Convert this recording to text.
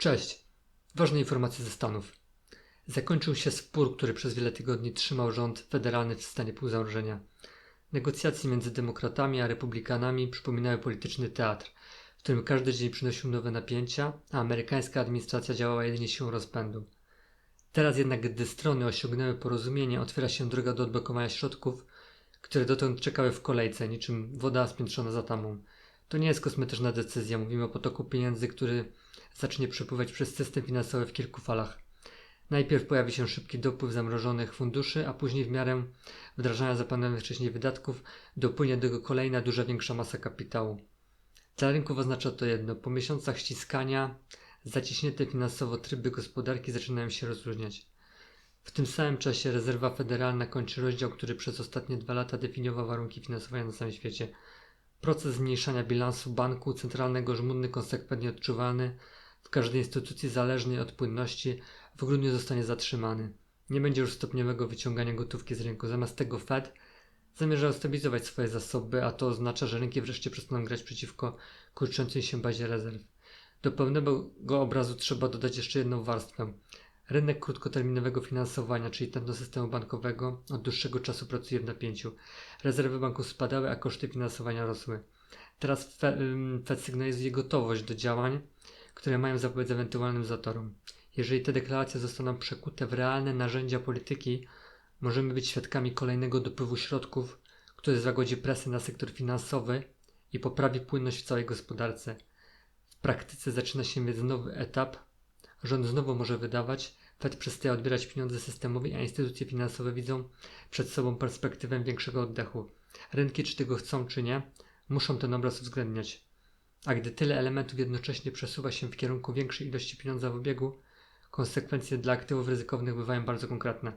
Cześć. Ważne informacje ze Stanów. Zakończył się spór, który przez wiele tygodni trzymał rząd federalny w stanie półzamrożenia. Negocjacje między demokratami a republikanami przypominały polityczny teatr, w którym każdy dzień przynosił nowe napięcia, a amerykańska administracja działała jedynie siłą rozpędu. Teraz jednak, gdy strony osiągnęły porozumienie, otwiera się droga do odblokowania środków, które dotąd czekały w kolejce, niczym woda spiętrzona za tamą. To nie jest kosmetyczna decyzja, mówimy o potoku pieniędzy, który zacznie przepływać przez system finansowy w kilku falach. Najpierw pojawi się szybki dopływ zamrożonych funduszy, a później w miarę wdrażania zaplanowanych wcześniej wydatków dopłynie do tego kolejna duża większa masa kapitału. Dla rynków oznacza to jedno. Po miesiącach ściskania zaciśnięte finansowo tryby gospodarki zaczynają się rozluźniać. W tym samym czasie rezerwa federalna kończy rozdział, który przez ostatnie dwa lata definiował warunki finansowania na całym świecie. Proces zmniejszania bilansu banku centralnego żmudny, konsekwentnie odczuwalny w każdej instytucji zależnej od płynności w grudniu zostanie zatrzymany. Nie będzie już stopniowego wyciągania gotówki z rynku. Zamiast tego Fed zamierza ustabilizować swoje zasoby, a to oznacza, że rynki wreszcie przestaną grać przeciwko kurczącej się bazie rezerw. Do pełnego obrazu trzeba dodać jeszcze jedną warstwę. Rynek krótkoterminowego finansowania, czyli ten do systemu bankowego, od dłuższego czasu pracuje w napięciu. Rezerwy banków spadały, a koszty finansowania rosły. Teraz Fed sygnalizuje gotowość do działań, które mają zapobiec ewentualnym zatorom. Jeżeli te deklaracje zostaną przekute w realne narzędzia polityki, możemy być świadkami kolejnego dopływu środków, który złagodzi presję na sektor finansowy i poprawi płynność w całej gospodarce. W praktyce zaczyna się więc nowy etap. Rząd znowu może wydawać, Fed przestaje odbierać pieniądze systemowi, a instytucje finansowe widzą przed sobą perspektywę większego oddechu. Rynki, czy tego chcą, czy nie, muszą ten obraz uwzględniać. A gdy tyle elementów jednocześnie przesuwa się w kierunku większej ilości pieniądza w obiegu, konsekwencje dla aktywów ryzykownych bywają bardzo konkretne.